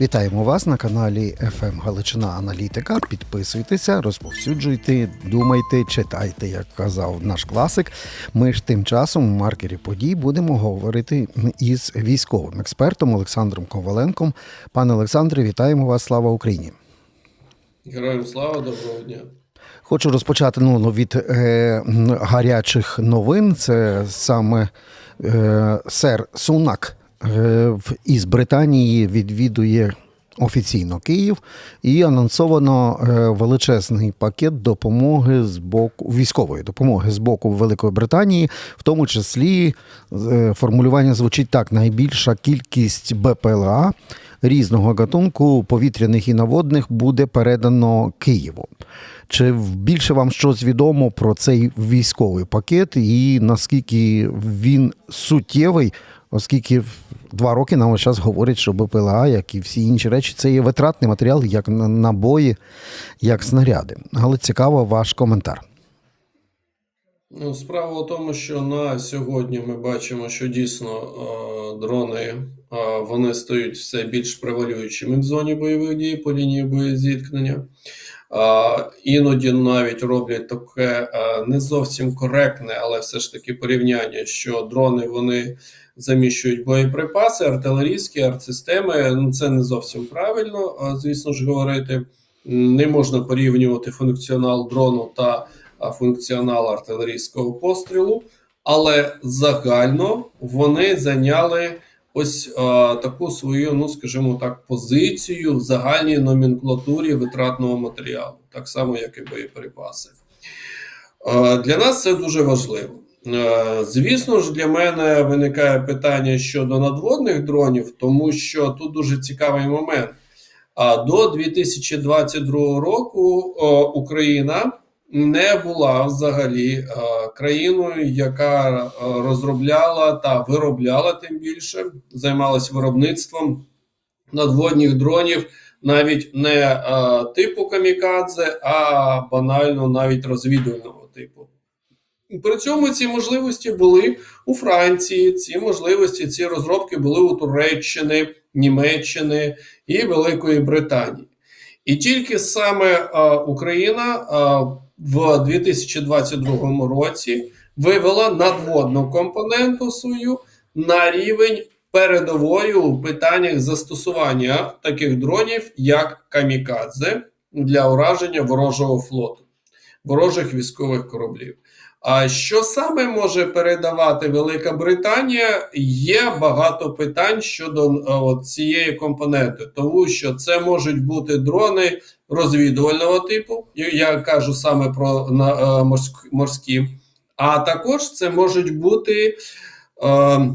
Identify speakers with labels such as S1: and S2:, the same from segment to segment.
S1: Вітаємо вас на каналі FM Галичина Аналітика. Підписуйтеся, розповсюджуйте, думайте, читайте, як казав наш класик. Ми ж тим часом у маркері подій будемо говорити із військовим експертом Олександром Коваленком. Пане Олександре, вітаємо вас! Слава Україні!
S2: Героям слава, доброго дня.
S1: Хочу розпочати ну, від е, гарячих новин. Це саме е, сер Сунак із Британії відвідує офіційно Київ і анонсовано е, величезний пакет допомоги з боку військової допомоги з боку Великої Британії, в тому числі е, формулювання звучить так: найбільша кількість БПЛА різного гатунку повітряних і наводних буде передано Києву. Чи більше вам щось відомо про цей військовий пакет і наскільки він суттєвий, оскільки два роки нам час говорять, що БПЛА, як і всі інші речі, це є витратний матеріал, як на- набої, як снаряди. Але цікаво ваш коментар.
S2: Ну, справа в тому, що на сьогодні ми бачимо, що дійсно е, дрони е, вони стають все більш превалюючими в зоні бойових дій по лінії боєзіткнення. Іноді навіть роблять таке е, не зовсім коректне, але все ж таки порівняння, що дрони вони заміщують боєприпаси, артилерійські артсистеми. Ну це не зовсім правильно, е, звісно ж говорити. Не можна порівнювати функціонал дрону та функціонал артилерійського пострілу, але загально вони зайняли ось а, таку свою, ну скажімо так, позицію в загальній номенклатурі витратного матеріалу, так само як і боєприпаси. Е, Для нас це дуже важливо. Е, Звісно ж, для мене виникає питання щодо надводних дронів, тому що тут дуже цікавий момент. А до 2022 року е, Україна не була взагалі е, країною, яка е, розробляла та виробляла тим більше, займалась виробництвом надводних дронів, навіть не е, типу камікадзе, а банально навіть розвідувального типу. При цьому ці можливості були у Франції, ці можливості, ці розробки були у Туреччини, Німеччини і Великої Британії. І тільки саме е, Україна е, в 2022 році вивела надводну компоненту свою на рівень передової у питаннях застосування таких дронів, як камікадзе, для ураження ворожого флоту, ворожих військових кораблів. А що саме може передавати Велика Британія? Є багато питань щодо е, от цієї компоненти, тому що це можуть бути дрони розвідувального типу. я- кажу саме про на, е, морські, а також це можуть бути е,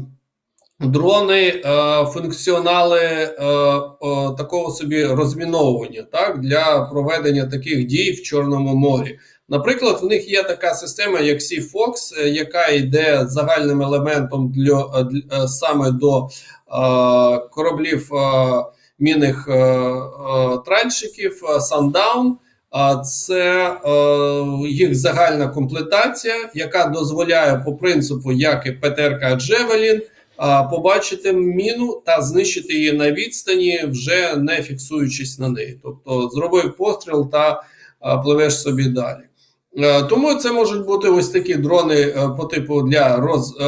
S2: дрони, е, функціонали е, такого собі розміновування так, для проведення таких дій в Чорному морі. Наприклад, в них є така система, як Sea-Fox, е, яка йде загальним елементом для, для е, саме до е, кораблів е, мінних е, е, тральщиків е, Sundown. А це е, їх загальна комплектація, яка дозволяє по принципу, як і ПТРК Джевелін, побачити міну та знищити її на відстані, вже не фіксуючись на неї. Тобто зробив постріл та пливеш собі далі. Е, Тому це можуть бути ось такі дрони е, по типу для роз, е,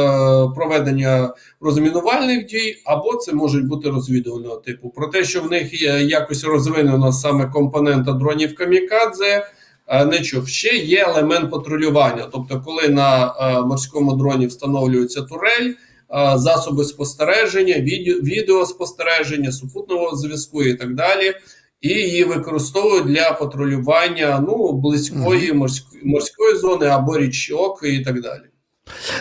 S2: проведення розмінувальних дій, або це можуть бути розвідувального типу. Про те, що в них є якось розвинено саме компонента дронів камікадзе, не чув. Ще є елемент патрулювання. Тобто, коли на морському дроні встановлюється турель, засоби спостереження, відео, відеоспостереження, супутного зв'язку і так далі. І її використовують для патрулювання ну близької морської морської зони або річок і так далі.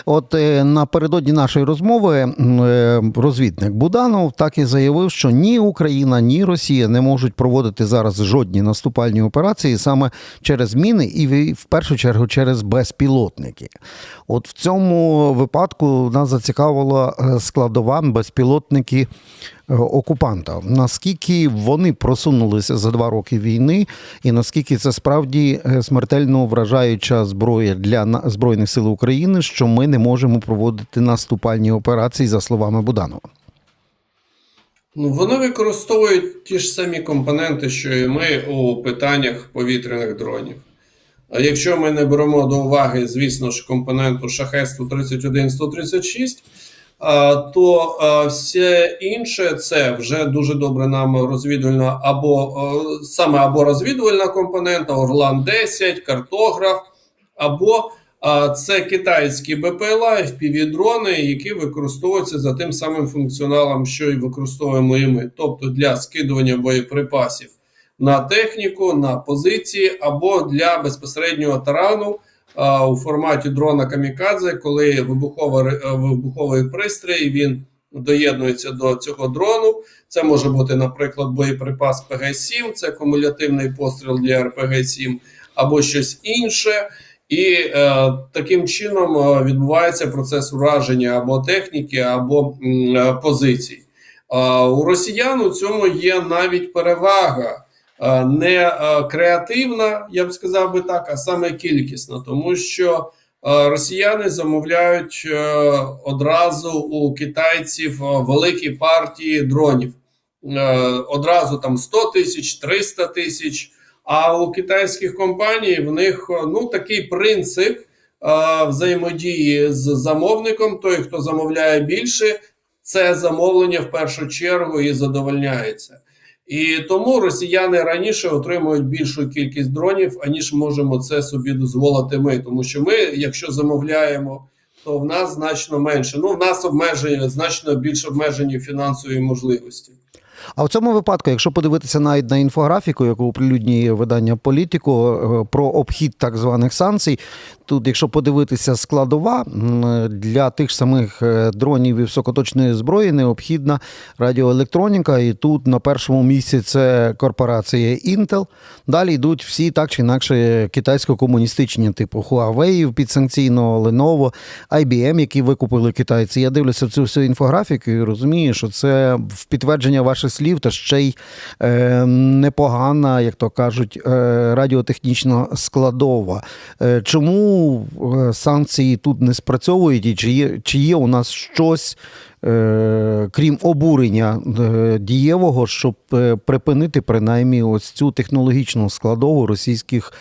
S1: От е, напередодні нашої розмови е, розвідник Буданов так і заявив, що ні Україна, ні Росія не можуть проводити зараз жодні наступальні операції саме через міни і в- першу чергу через безпілотники. От в цьому випадку нас зацікавила е, складова безпілотники окупанта. Наскільки вони просунулися за два роки війни, і наскільки це справді е, смертельно вражаюча зброя для збройних сил України, що ми не можемо проводити наступальні операції, за словами Буданова.
S2: Ну, вони використовують ті ж самі компоненти, що і ми у питаннях повітряних дронів. А якщо ми не беремо до уваги, звісно ж, компоненту шахет 131 136 а, то все інше це вже дуже добре нам розвідувальна або саме або розвідувальна компонента, Орлан 10, картограф, або це китайські БПЛА, FPV-дрони, які використовуються за тим самим функціоналом, що і використовуємо і ми, тобто для скидування боєприпасів на техніку, на позиції або для безпосереднього тарану у форматі дрона камікадзе, коли вибухова, е, вибуховий пристрій він доєднується до цього дрону. Це може бути, наприклад, боєприпас ПГ-7, це кумулятивний постріл для РПГ-7 або щось інше. І е, таким чином е, відбувається процес ураження або техніки, або м, е, позицій. Е, у росіян у цьому є навіть перевага не е, креативна, я б сказав би так, а саме кількісна, тому що е, росіяни замовляють е, одразу у китайців е, великі партії дронів. Е, одразу там 100 тисяч, 300 тисяч. А у китайських компаній в них е, ну такий принцип е, взаємодії з замовником. Той, хто замовляє більше, це замовлення в першу чергу і задовольняється. І тому росіяни раніше отримують більшу кількість дронів, аніж можемо це собі дозволити ми. Тому що ми, якщо замовляємо, то в нас значно менше. Ну, в нас обмежені значно більш обмежені фінансові можливості.
S1: А в цьому випадку, якщо подивитися навіть на інфографіку, яку оприлюднює видання політику е, про обхід так званих санкцій, тут, якщо подивитися складова для тих самих е, дронів і високоточної зброї, необхідна радіоелектроніка. І тут на першому місці це корпорація Intel. Далі йдуть всі так чи інакше китайсько-комуністичні, типу Huawei підсанкційного, Lenovo, IBM, які викупили китайці. Я дивлюся цю всю інфографіку і розумію, що це в підтвердження ваших слів, та ще й е, непогана, як то кажуть, е, радіотехнічна складова. Е, чому е, санкції тут не спрацьовують, і чи є, чи є у нас щось? е, Крім обурення е, дієвого, щоб е, припинити принаймні ось цю технологічну складову російських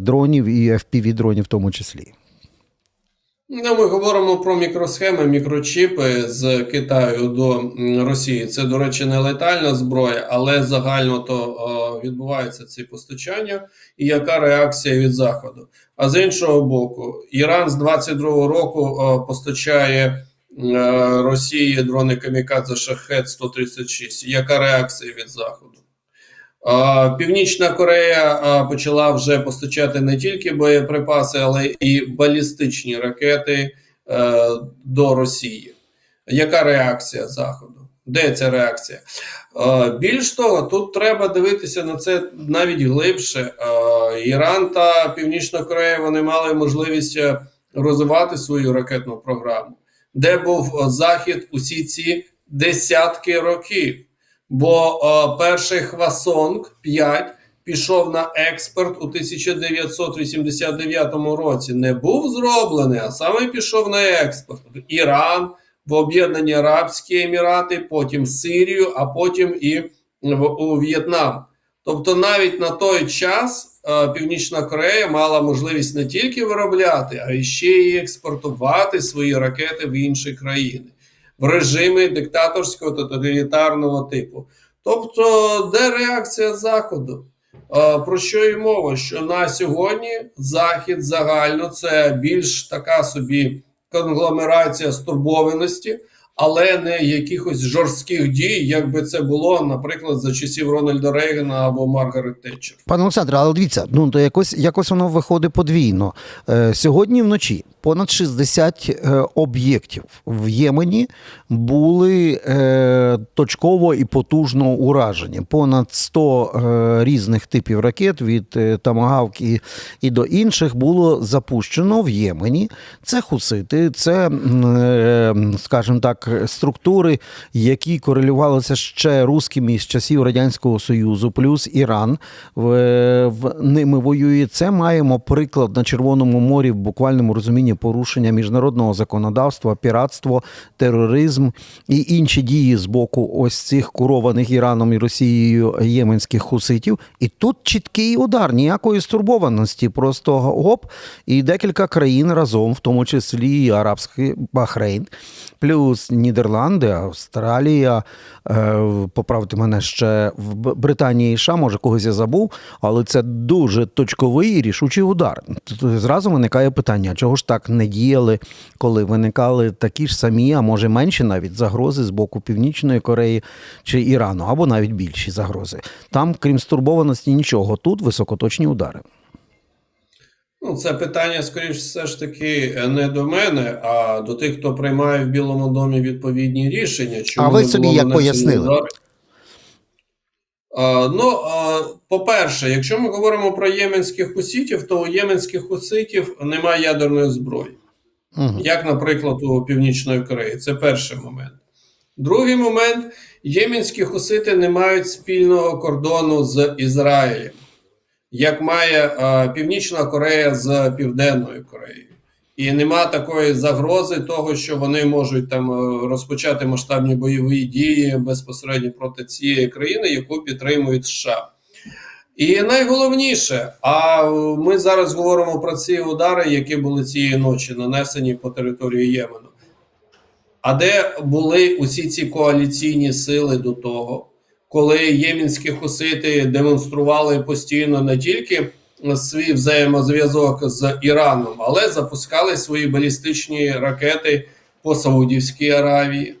S1: дронів і FPV-дронів в тому числі.
S2: Ну, ми говоримо про мікросхеми, мікрочіпи з Китаю до Росії. Це, до речі, не летальна зброя, але загально то відбувається ці постачання. І яка реакція від Заходу? А з іншого боку, Іран з 22-го року постачає е, Росії дрони Камікадзе Шахет 136. Яка реакція від Заходу? Північна Корея почала вже постачати не тільки боєприпаси, але і балістичні ракети е, до Росії. Яка реакція Заходу? Де ця реакція? Більш того, тут треба дивитися на це навіть глибше. Іран та Північна Корея вони мали можливість е, розвивати свою ракетну програму, де був е, Захід усі ці десятки років. Бо е, перший Хвасонг 5 пішов на експорт у 1989 році. Не був зроблений, а саме пішов на експорт. Іран, в Об'єднані Арабські Емірати, потім Сирію, а потім і в, у В'єтнам. Тобто, навіть на той час е, Північна Корея мала можливість не тільки виробляти, а ще й експортувати свої ракети в інші країни в режимі диктаторського тоталітарного типу. Тобто, де реакція Заходу? Про що й мова? Що на сьогодні Захід загально це більш така собі конгломерація стурбованості, але не якихось жорстких дій, як би це було, наприклад, за часів Рональда Рейгана або Маргарет Тетчер.
S1: Пане Олександре, але дивіться, ну то якось, якось воно виходить подвійно. Е, сьогодні вночі понад 60 е, об'єктів в Ємені були е, точково і потужно уражені. Понад 100 е, різних типів ракет від е, Тамагавк і, і до інших було запущено в Ємені. Це хусити, це, е, скажімо так, структури, які корелювалися ще рускими з часів Радянського Союзу, плюс Іран в, в ними воює. Це маємо приклад на Червоному морі в буквальному розумінні порушення міжнародного законодавства, піратство, тероризм і інші дії з боку ось цих курованих Іраном і Росією єменських хуситів. І тут чіткий удар, ніякої стурбованості. Просто гоп, і декілька країн разом, в тому числі і Арабський Бахрейн, плюс Нідерланди, Австралія, е, поправте мене ще в Британії і США, може когось я забув, але це дуже точковий і рішучий удар. Зразу виникає питання, чого ж так не діяли, коли виникали такі ж самі, а може менші навіть загрози з боку Північної Кореї чи Ірану, або навіть більші загрози. Там, крім стурбованості, нічого. Тут високоточні удари.
S2: Ну, це питання, скоріш, все ж таки, не до мене, а до тих, хто приймає в Білому домі відповідні рішення. Чому
S1: А ви собі як пояснили?
S2: А, ну, по-перше, якщо ми говоримо про єменських хуситів, то у єменських хуситів немає ядерної зброї.
S1: Угу.
S2: як, наприклад, у Північної Кореї. Це перший момент. Другий момент: єменські хусити не мають спільного кордону з Ізраїлем, як має е, Північна Корея з Південною Кореєю. І нема такої загрози того, що вони можуть там е, розпочати масштабні бойові дії безпосередньо проти цієї країни, яку підтримують США. І найголовніше, а ми зараз говоримо про ці удари, які були цієї ночі нанесені по території Ємену. А де були усі ці коаліційні сили до того, коли ємінські хусити демонстрували постійно не тільки свій взаємозв'язок з Іраном, але запускали свої балістичні ракети по Саудівській Аравії.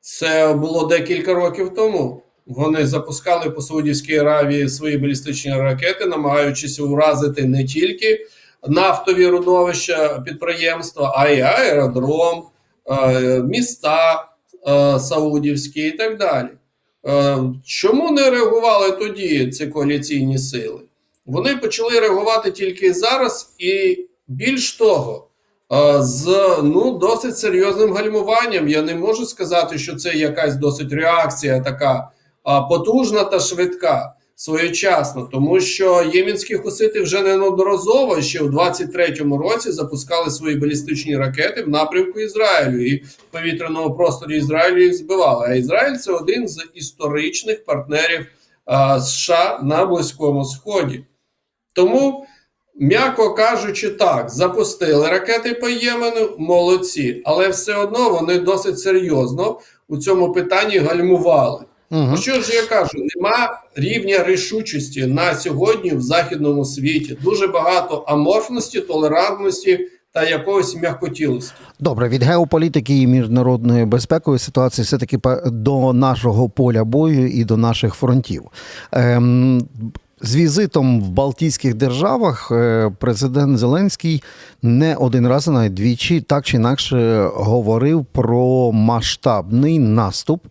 S2: Це було декілька років тому. Вони запускали по Саудівській Аравії свої балістичні ракети, намагаючись уразити не тільки нафтові родовища підприємства, а й аеродром, е, міста е, Саудівські і так далі. Е, Чому не реагували тоді ці коаліційні сили? Вони почали реагувати тільки зараз, і більш того, е, з ну, досить серйозним гальмуванням. Я не можу сказати, що це якась досить реакція така потужна та швидка, своєчасна, тому що ємінські хусити вже неодноразово ще в 23-му році запускали свої балістичні ракети в напрямку Ізраїлю і в повітряному просторі Ізраїлю їх збивали. А Ізраїль це один з історичних партнерів а, США на Близькому Сході. Тому, м'яко кажучи, так, запустили ракети по Ємену, молодці, але все одно вони досить серйозно у цьому питанні гальмували.
S1: Угу.
S2: Що ж я кажу, нема рівня рішучості на сьогодні в західному світі. Дуже багато аморфності, толерантності та якогось м'якотілості.
S1: Добре, від геополітики і міжнародної безпекової ситуації все-таки па- до нашого поля бою і до наших фронтів. Ем, з візитом в Балтійських державах е, президент Зеленський не один раз, навіть двічі, так чи інакше говорив про масштабний наступ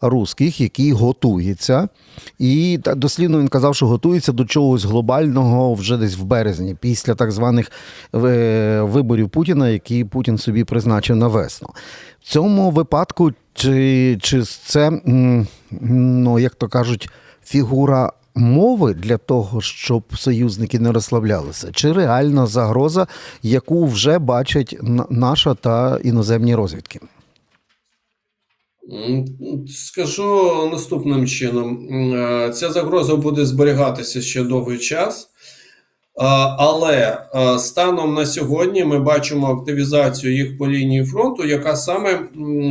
S1: русських, який готується. І дослівно він казав, що готується до чогось глобального вже десь в березні, після так званих е, виборів Путіна, які Путін собі призначив на весну. В цьому випадку, чи, чи це, ну, як то кажуть, фігура мови для того, щоб союзники не розслаблялися, чи реальна загроза, яку вже бачать наша та іноземні розвідки?
S2: Скажу наступним чином: е, ця загроза буде зберігатися ще довгий час. Але е, станом на сьогодні ми бачимо активізацію їх по лінії фронту, яка саме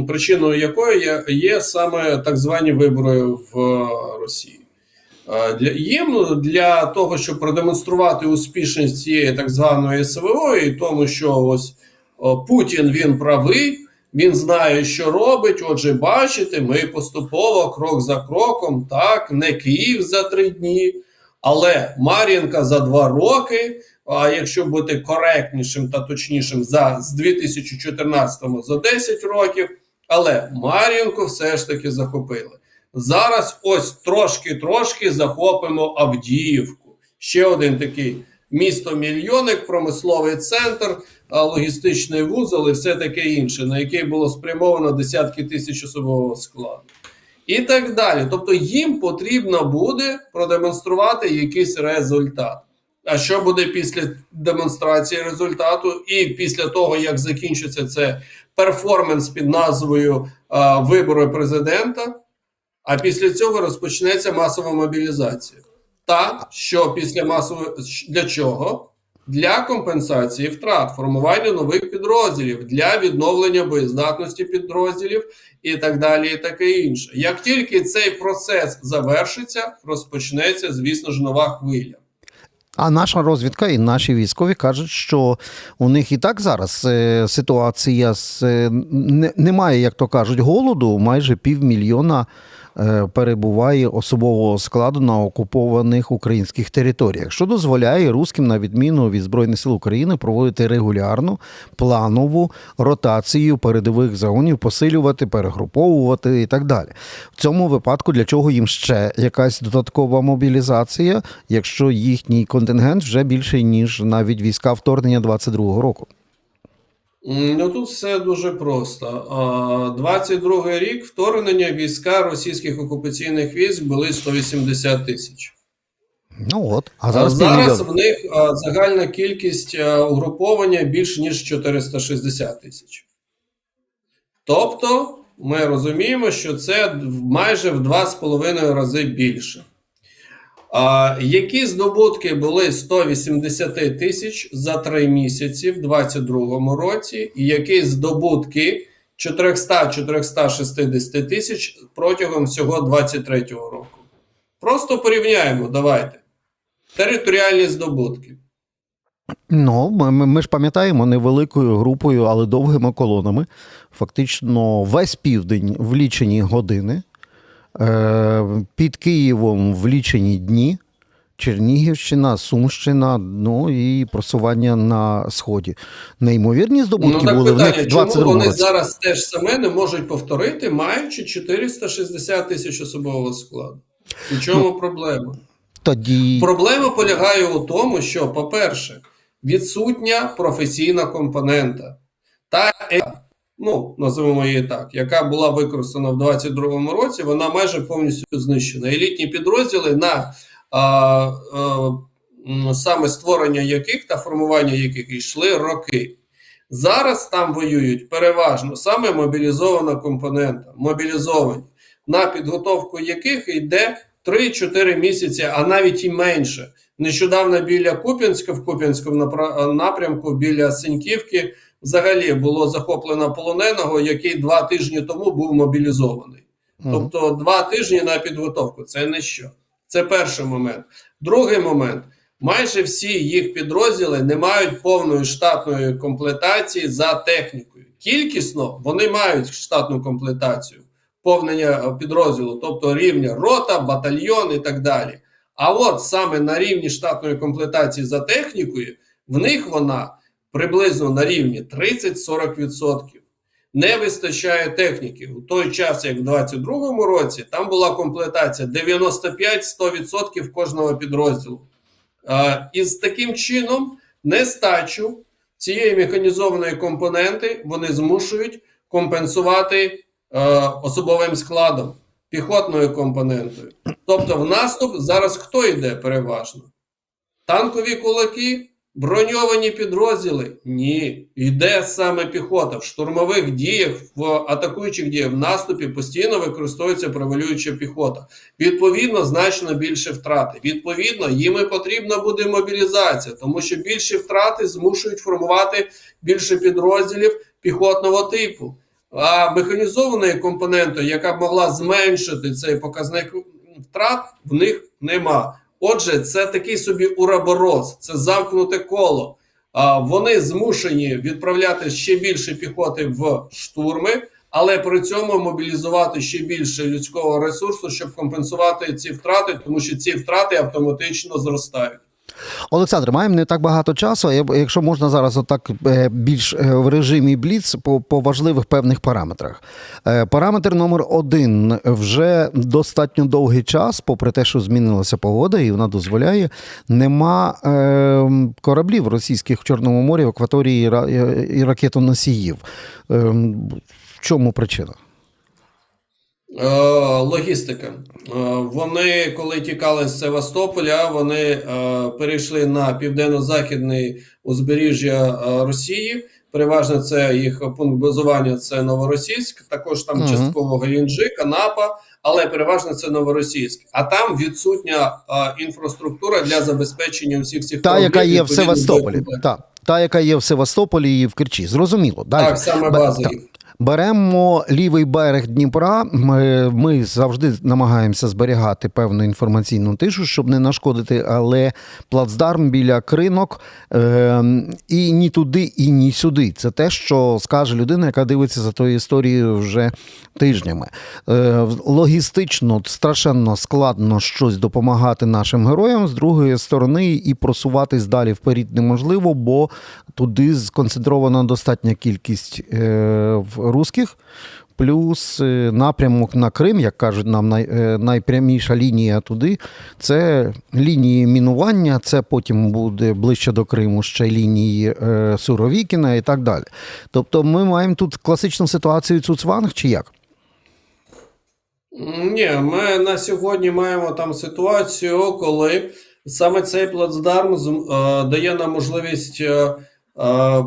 S2: причиною якої є, саме так звані вибори в Росії. Е, Для їм для того, щоб продемонструвати успішність цієї так званої СВО, і тому, що ось Путін він правий, він знає, що робить. Отже, бачите, ми поступово, крок за кроком, так, не Київ за три дні, але Мар'їнка за два роки. А якщо бути коректнішим та точнішим, за з 2014 за 10 років. Але Мар'їнку все ж таки захопили. Зараз ось трошки-трошки захопимо Авдіївку. Ще один такий місто мільйонник, промисловий центр, логістичний вузол і все таке інше, на який було спрямовано десятки тисяч особового складу. І так далі. Тобто їм потрібно буде продемонструвати якийсь результат. А що буде після демонстрації результату, і після того, як закінчиться це перформанс під назвою а, вибори президента? А після цього розпочнеться масова мобілізація. Та що після масової для чого? Для компенсації втрат, формування нових підрозділів, для відновлення боєздатності підрозділів і так далі, і таке інше. Як тільки цей процес завершиться, розпочнеться, звісно ж, нова хвиля.
S1: А наша розвідка і наші військові кажуть, що у них і так зараз е, ситуація з е, немає, як то кажуть, голоду. Майже півмільйона перебуває особового складу на окупованих українських територіях, що дозволяє русським, на відміну від Збройних сил України, проводити регулярну планову ротацію передових загонів, посилювати, перегруповувати і так далі. В цьому випадку для чого їм ще якась додаткова мобілізація, якщо їхній контингент вже більший ніж навіть війська вторгнення 22-го року.
S2: Ну тут все дуже просто. А, 22 рік вторгнення війська російських окупаційних військ були 180 тисяч.
S1: Ну от, а
S2: А
S1: зараз,
S2: зараз, в них загальна кількість угруповання більш ніж 460 тисяч. Тобто, ми розуміємо, що це в- майже в 2,5 рази більше. Які здобутки були 180 тисяч за 3 місяці в 2022 році, і які здобутки 400-460 тисяч протягом всього 2023 року? Просто порівняємо, давайте. Територіальні здобутки.
S1: Ну, ми, ми- ж пам'ятаємо невеликою групою, але довгими колонами. Фактично весь південь в лічені години, під Києвом в лічені дні, Чернігівщина, Сумщина, ну і просування на сході. Неймовірні здобутки
S2: ну
S1: були в
S2: питання,
S1: них в
S2: чому вони
S1: році.
S2: зараз теж саме не можуть повторити, маючи 460 тисяч особового складу? У чому
S1: Ну,
S2: проблема?
S1: Тоді
S2: Проблема полягає у тому, що, по-перше, відсутня професійна компонента. Та е- ну, називаємо її так, яка була використана в 2022 році, вона майже повністю знищена. Елітні підрозділи на а, а, саме створення яких та формування яких йшли роки. Зараз там воюють переважно саме мобілізована компонента, мобілізовані, на підготовку яких йде 3-4 місяці, а навіть і менше. Нещодавно біля Куп'янська, в Куп'янському напрямку, біля Синьківки, взагалі було захоплено полоненого, який два тижні тому був мобілізований.
S1: Мгм.
S2: Тобто два тижні на підготовку це не що. Це перший момент. Другий момент. Майже всі їх підрозділи не мають повної штатної комплектації за технікою. Кількісно вони мають штатну комплектацію, повнення е, підрозділу, тобто рівня рота, батальйон і так далі. А от саме на рівні штатної комплектації за технікою, в них вона приблизно на рівні 30-40%. Не вистачає техніки. У той час, як в 2022 році, там була комплектація 95-100% кожного підрозділу. І з таким чином нестачу цієї механізованої компоненти вони змушують компенсувати особовим складом, піхотною компонентою. Тобто, в наступ зараз хто йде переважно? Танкові кулаки, броньовані підрозділи? Ні. Йде саме піхота. В штурмових діях, в атакуючих діях, в наступі постійно використовується превалююча піхота. Відповідно, значно більше втрати. Відповідно, їм і потрібна буде мобілізація, тому що більші втрати змушують формувати більше підрозділів піхотного типу. А механізованої компоненти, яка б могла зменшити цей показник втрат, в них нема. Отже, це такий собі ураборос, це замкнуте коло. Вони змушені відправляти ще більше піхоти в штурми, але при цьому мобілізувати ще більше людського ресурсу, щоб компенсувати ці втрати, тому що ці втрати автоматично зростають.
S1: Олександр, маємо не так багато часу. Якщо можна зараз, отак е, більш е, в режимі бліц по, по важливих певних параметрах. Е, Параметр номер один вже достатньо довгий час, попри те, що змінилася погода, і вона дозволяє. Нема е, кораблів російських в Чорному морі, в акваторії і ракетоносіїв. Е, в чому причина?
S2: Е, Логістика. Е, Вони, коли тікали з Севастополя, вони е, перейшли на південно-західне узбережжя Росії. Переважно це їх пункт базування це Новоросійськ, також там
S1: Мгм.
S2: частково Геленджик, Анапа, але переважно це Новоросійськ. А там відсутня інфраструктура для забезпечення всіх цих
S1: Та, яка є в Севастополі. Та, та, яка є в Севастополі і в Керчі. Зрозуміло. Далі.
S2: Так, саме база їх.
S1: Беремо лівий берег Дніпра. Ми, ми завжди намагаємося зберігати певну інформаційну тишу, щоб не нашкодити, але плацдарм біля кринок е, і ні туди, і ні сюди. Це те, що скаже людина, яка дивиться за тою історією вже тижнями. Е, логістично страшенно складно щось допомагати нашим героям. З другої сторони, і просуватись далі вперед неможливо, бо туди сконцентрована достатня кількість е, в русських. Плюс е, напрямок на Крим, як кажуть нам, е, найпряміша лінія туди. Це лінії мінування, це потім буде ближче до Криму ще лінії е, Суровікіна і так далі. Тобто ми маємо тут класичну ситуацію Цуцванг чи як?
S2: Ні, ми на сьогодні маємо там ситуацію, коли саме цей плацдарм дає нам можливість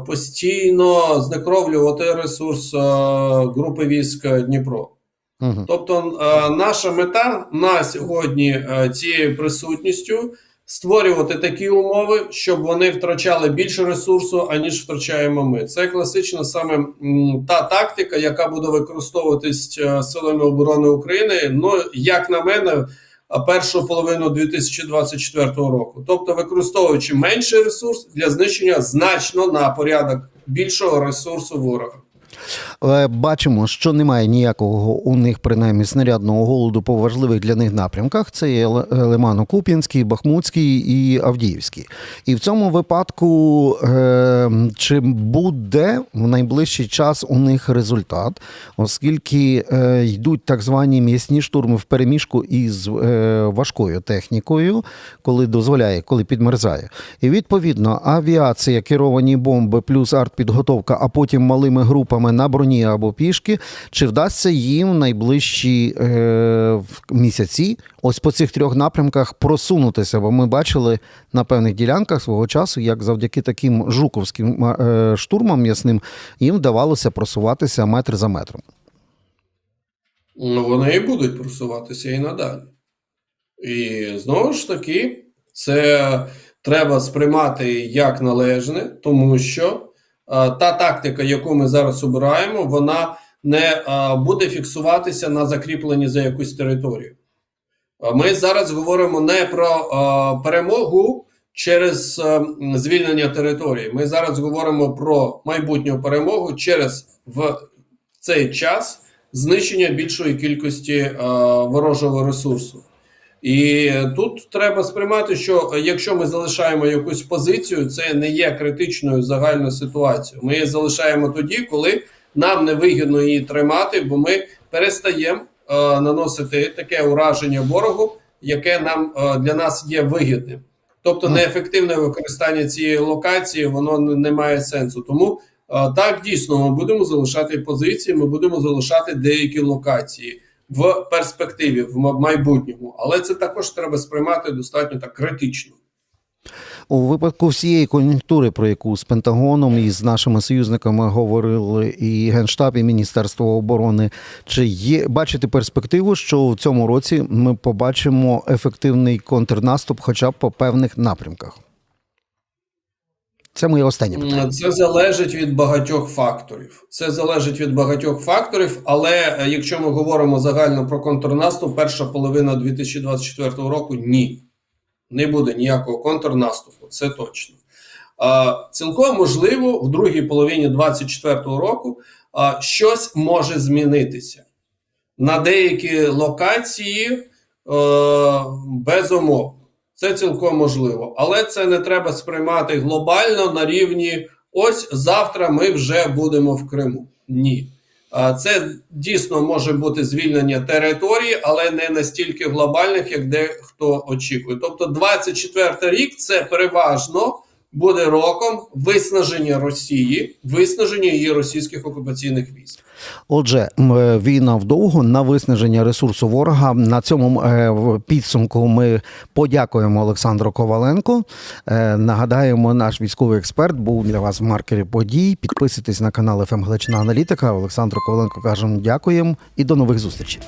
S2: постійно знекровлювати ресурс е, групи військ Дніпро.
S1: Угу.
S2: Тобто, е, наша мета на сьогодні е, цією присутністю створювати такі умови, щоб вони втрачали більше ресурсу, аніж втрачаємо ми. Це класична саме та тактика, яка буде використовуватись е, силами оборони України. Ну, як на мене, е, першу половину 2024 року. Тобто, використовуючи менший ресурс для знищення значно на порядок більшого ресурсу ворога.
S1: Бачимо, що немає ніякого у них принаймні снарядного голоду по важливих для них напрямках. Це є Ле- Лимано-Куп'янський, Бахмутський і Авдіївський. І в цьому випадку е, чи буде в найближчий час у них результат, оскільки е, йдуть так звані м'ясні штурми в переміжку із е, важкою технікою, коли дозволяє, коли підмерзає. І відповідно авіація, керовані бомби плюс артпідготовка, а потім малими групами на броні або пішки. Чи вдасться їм в найближчі е, місяці ось по цих трьох напрямках просунутися? Бо ми бачили на певних ділянках свого часу, як завдяки таким жуковським е, штурмам м'ясним їм вдавалося просуватися метр за метром.
S2: Ну, вони і будуть просуватися і надалі. І знову ж таки, це треба сприймати як належне, тому що та тактика, яку ми зараз обираємо, вона не е, буде фіксуватися на закріпленні за якусь територію. Е, Ми зараз говоримо не про е, перемогу через е, звільнення території. Ми зараз говоримо про майбутню перемогу через в цей час знищення більшої кількості е, ворожого ресурсу. І тут треба сприймати, що якщо ми залишаємо якусь позицію, це не є критичною загальною ситуацією. Ми її залишаємо тоді, коли нам не вигідно її тримати, бо ми перестаємо е, наносити таке ураження ворогу, яке нам е, для нас є вигідним. Тобто неефективне використання цієї локації воно не, не має сенсу. Тому е, так дійсно ми будемо залишати позиції, ми будемо залишати деякі локації в перспективі, в майбутньому, але це також треба сприймати достатньо так критично.
S1: У випадку всієї кон'юнктури, про яку з Пентагоном і з нашими союзниками говорили і Генштаб, і Міністерство оборони, чи є бачите перспективу, що в цьому році ми побачимо ефективний контрнаступ, хоча б по певних напрямках? Це моє останнє питання.
S2: Це залежить від багатьох факторів. Це залежить від багатьох факторів, але е, якщо ми говоримо загально про контрнаступ, перша половина 2024 року ні. Не буде ніякого контрнаступу, це точно. А, цілком можливо, в другій половині 2024 року а, щось може змінитися. На деякі локації е, безумовно. Це цілком можливо, але це не треба сприймати глобально на рівні. Ось завтра ми вже будемо в Криму. Ні. Це дійсно може бути звільнення території, але не настільки глобальних, як дехто очікує. Тобто, 24 рік це переважно буде роком виснаження Росії, виснаження її російських окупаційних військ.
S1: Отже, е, війна вдовго на виснаження ресурсу ворога. На цьому е, підсумку ми подякуємо Олександру Коваленку. Е, Нагадаємо, наш військовий експерт був для вас в маркері подій. Підписуйтесь на канал «ФМ Галичина Аналітика. Олександру Коваленко кажемо дякуємо і до нових зустрічей.